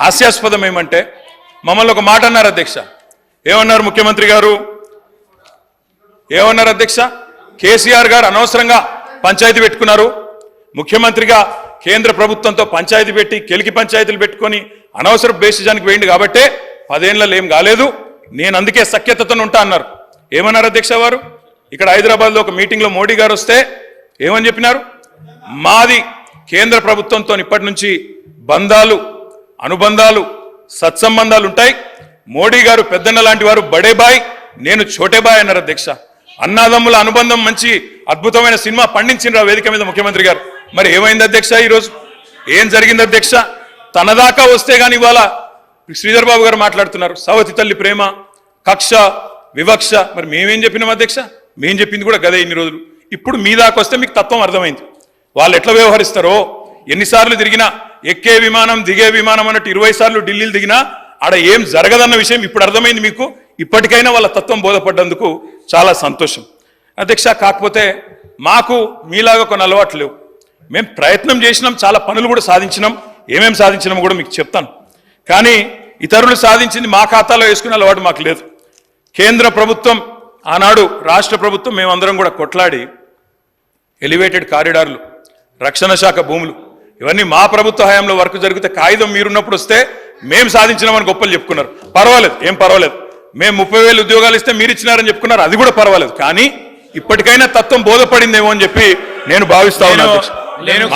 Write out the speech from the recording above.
హాస్యాస్పదం ఏమంటే మమ్మల్ని ఒక మాట అన్నారు అధ్యక్ష. ఏమన్నారు ముఖ్యమంత్రి గారు? ఏమన్నారు అధ్యక్ష? కేసీఆర్ గారు అనవసరంగా పంచాయతీ పెట్టుకున్నారు. ముఖ్యమంత్రిగా కేంద్ర ప్రభుత్వంతో పంచాయతీ పెట్టి కెలికి పంచాయతీలు పెట్టుకొని అనవసర బేసిజానికి వేయండి కాబట్టే పదేళ్ళలో ఏం కాలేదు. నేను అందుకే సఖ్యతతో ఉంటా అన్నారు. ఏమన్నారు అధ్యక్ష వారు? ఇక్కడ హైదరాబాద్లో ఒక మీటింగ్లో మోడీ గారు వస్తే ఏమని చెప్పినారు? మాది కేంద్ర ప్రభుత్వంతో ఇప్పటి నుంచి బంధాలు అనుబంధాలు సత్సంబంధాలు ఉంటాయి. మోడీ గారు పెద్దన్న లాంటి వారు బడేబాయ్ నేను చోటేబాయ్ అన్నారు అధ్యక్ష. అన్నాదమ్ముల అనుబంధం మంచి అద్భుతమైన సినిమా పండించిన వేదిక మీద ముఖ్యమంత్రి గారు. మరి ఏమైంది అధ్యక్ష ఈరోజు? ఏం జరిగింది అధ్యక్ష? తన దాకా వస్తే కానీ ఇవాళ శ్రీధర్ బాబు గారు మాట్లాడుతున్నారు. సవతి తల్లి ప్రేమ కక్ష వివక్ష. మరి మేమేం చెప్పినాం అధ్యక్ష? మేం చెప్పింది కూడా గదే ఇన్ని రోజులు. ఇప్పుడు మీ దాకా వస్తే మీకు తత్వం అర్థమైంది. వాళ్ళు ఎట్లా వ్యవహరిస్తారో ఎన్నిసార్లు తిరిగినా ఎక్కే విమానం దిగే విమానం అన్నట్టు ఇరవై సార్లు ఢిల్లీలు దిగినా ఆడ ఏం జరగదన్న విషయం ఇప్పుడు అర్థమైంది మీకు. ఇప్పటికైనా వాళ్ళ తత్వం బోధపడ్డందుకు చాలా సంతోషం. అధ్యక్ష కాకపోతే మాకు మీలాగా కొన్ని అలవాట్లు లేవు. మేము ప్రయత్నం చేసినాం చాలా పనులు కూడా సాధించినాం. ఏమేమి సాధించినామో కూడా మీకు చెప్తాను. కానీ ఇతరులు సాధించింది మా ఖాతాలో వేసుకునే అలవాటు మాకు లేదు. కేంద్ర ప్రభుత్వం ఆనాడు రాష్ట్ర ప్రభుత్వం మేమందరం కూడా కొట్లాడి ఎలివేటెడ్ కారిడార్లు రక్షణ శాఖ భూములు ఇవన్నీ మా ప్రభుత్వ హయాంలో వర్క్ జరిగితే కాగితం మీరున్నప్పుడు వస్తే మేము సాధించినామని గొప్పలు చెప్పుకున్నారు. పర్వాలేదు ఏం పర్వాలేదు. మేము ముప్పై వేలు ఉద్యోగాలు ఇస్తే మీరు ఇచ్చినారని చెప్పుకున్నారు అది కూడా పర్వాలేదు. కానీ ఇప్పటికైనా తత్వం బోధపడిందేమో అని చెప్పి నేను భావిస్తా ఉన్నాను నేను-